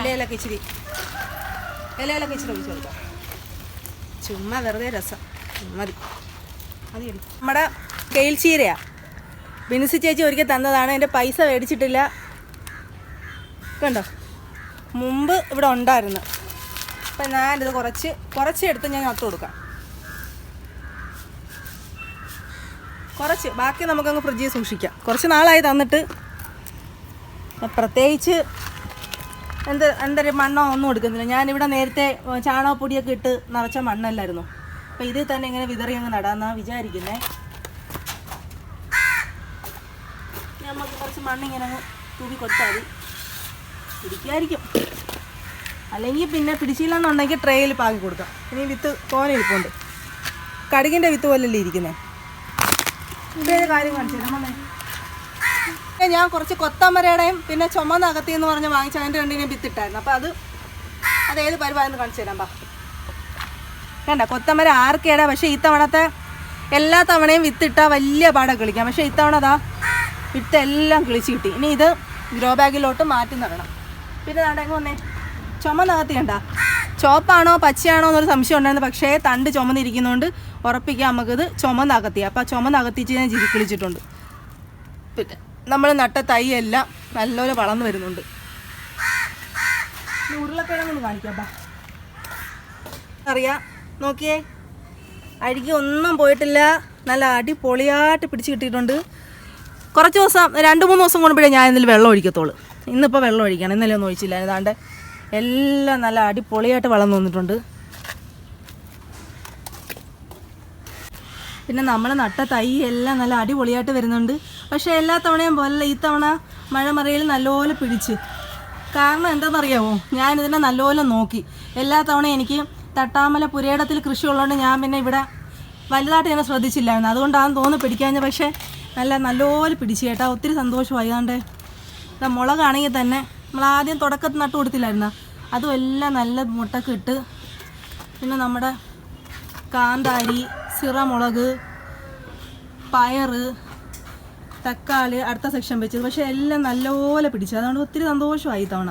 ഇലയിലൊക്കെ ഇച്ചിരി ഇലയിലൊക്കെ ഇച്ചിരി ഒഴിച്ചു കൊടുക്കാം ചുമ്മാ വെറുതെ രസം. മതി. മതി നമ്മുടെ കെയിൽ ചീരയാ. ബിനുസി ചേച്ചി ഒരിക്കൽ തന്നതാണ്. എന്റെ പൈസ മേടിച്ചിട്ടില്ല. കണ്ടോ? മുമ്പ് ഇവിടെ ഉണ്ടായിരുന്നു. അപ്പം ഞാനിത് കുറച്ച് കുറച്ച് എടുത്ത് ഞാൻ നട്ടു കൊടുക്കാം. കുറച്ച് ബാക്കി നമുക്കങ്ങ് ഫ്രിഡ്ജിൽ സൂക്ഷിക്കാം. കുറച്ച് നാളായി തന്നിട്ട് പ്രത്യേകിച്ച് എന്ത് എന്തൊരു മണ്ണോ ഒന്നും എടുക്കുന്നില്ല. ഞാനിവിടെ നേരത്തെ ചാണകപ്പൊടിയൊക്കെ ഇട്ട് നിറച്ച മണ്ണല്ലായിരുന്നു. അപ്പം ഇതിൽ തന്നെ ഇങ്ങനെ വിതറി അങ്ങ് നടാന്നാണ് വിചാരിക്കുന്നത് നമുക്ക് കുറച്ച് മണ്ണിങ്ങനെ തൂവി കൊടുത്താൽ മതി. പിടിക്കായിരിക്കും അല്ലെങ്കിൽ പിന്നെ പിടിച്ചില്ല എന്നുണ്ടെങ്കിൽ ട്രേയിൽ പാകി കൊടുക്കാം. ഇനി വിത്ത് തോനെ ഇരിപ്പുണ്ട്. കടുകിന്റെ വിത്ത് പോലല്ലേ ഇരിക്കുന്നത് ഇതേ കാര്യം കാണിച്ചു. ഞാൻ കുറച്ച് കൊത്തമരയുടെയും പിന്നെ ചുമന്ന അകത്തി എന്ന് പറഞ്ഞ് വാങ്ങിച്ച അതിന്റെ രണ്ടിനെയും വിത്തിട്ടായിരുന്നു അപ്പോൾ അത് അത് ഏത് പരിപാടി കാണിച്ചു തരാം ബാ. വേണ്ട കൊത്തമര ആർക്കേടാ? പക്ഷേ ഇത്തവണത്തെ എല്ലാ തവണയും വിത്തിട്ടാൽ വലിയ പാടാ കിളിക്കാം പക്ഷേ ഇത്തവണ അതാ വിത്തെല്ലാം കിളിച്ച് കിട്ടി. ഇനി ഇത് ഗ്രോ ബാഗിലോട്ട് മാറ്റി നടണം. പിന്നെ നാടെങ്ങ് വന്നേ? ചുമന്നകത്തി നികത്തിയണ്ട ചോപ്പാണോ പച്ചയാണോ എന്നൊരു സംശയം ഉണ്ടായിരുന്നു. പക്ഷേ തണ്ട് ചുമന്നിരിക്കുന്നതുകൊണ്ട് ഉറപ്പിക്കാം നമുക്കിത് ആ ചുമന്നകത്തിച്ച് ഞാൻ ചിരി കിളിച്ചിട്ടുണ്ട്. പിന്നെ നമ്മൾ നട്ട തൈയെല്ലാം നല്ലപോലെ വളർന്നു വരുന്നുണ്ട്. ഉരുളക്കിഴങ്ങൊന്ന് കാണിക്കാം അറിയാം. നോക്കിയേ. അഴുകി ഒന്നും പോയിട്ടില്ല. നല്ല അടിപൊളിയായിട്ട് പിടിച്ച് കിട്ടിയിട്ടുണ്ട്. കുറച്ച് ദിവസം രണ്ട് മൂന്ന് ദിവസം കൊണ്ടുപോഴേ ഞാൻ ഇതിൽ വെള്ളം ഒഴിക്കത്തുള്ളൂ. ഇന്നിപ്പോൾ വെള്ളം ഒഴിക്കണം. ഇന്നലെ ഒന്നും ഒഴിച്ചില്ല ഏതാണ്ട് എല്ലാം നല്ല അടിപൊളിയായിട്ട് വളർന്നു വന്നിട്ടുണ്ട്. പിന്നെ നമ്മൾ നട്ട തൈ എല്ലാം നല്ല അടിപൊളിയായിട്ട് വരുന്നുണ്ട്. പക്ഷേ എല്ലാ തവണയും പോലെ ഈ തവണ മഴ മറയിൽ നല്ലപോലെ പിടിച്ച്. കാരണം എന്താണെന്നറിയാമോ ഞാനിതിനെ നല്ലപോലെ നോക്കി. എല്ലാ തവണയും എനിക്ക് തട്ടാമല പുരേടത്തിൽ കൃഷി ഉള്ളതുകൊണ്ട് ഞാൻ പിന്നെ ഇവിടെ വലുതായിട്ട് ഞാൻ ശ്രദ്ധിച്ചില്ലായിരുന്നു. അതുകൊണ്ടാണെന്ന് തോന്നുന്നു പിടിക്കാഞ്ഞ. പക്ഷേ നല്ല നല്ലപോലെ പിടിച്ച് കേട്ടാ. ഒത്തിരി സന്തോഷമായി. അതുകൊണ്ട് മുളകാണെങ്കിൽ തന്നെ നമ്മൾ ആദ്യം തുടക്കത്തിൽ നട്ടു കൊടുത്തില്ലായിരുന്ന? അതും എല്ലാം നല്ല മുട്ടക്ക് ഇട്ട് പിന്നെ നമ്മുടെ കാന്താരി സിറമുളക് പയർ തക്കാളി അടുത്ത സെക്ഷൻ വെച്ചത് പക്ഷേ എല്ലാം നല്ലപോലെ പിടിച്ചു. അതുകൊണ്ട് ഒത്തിരി സന്തോഷമായി തവണ.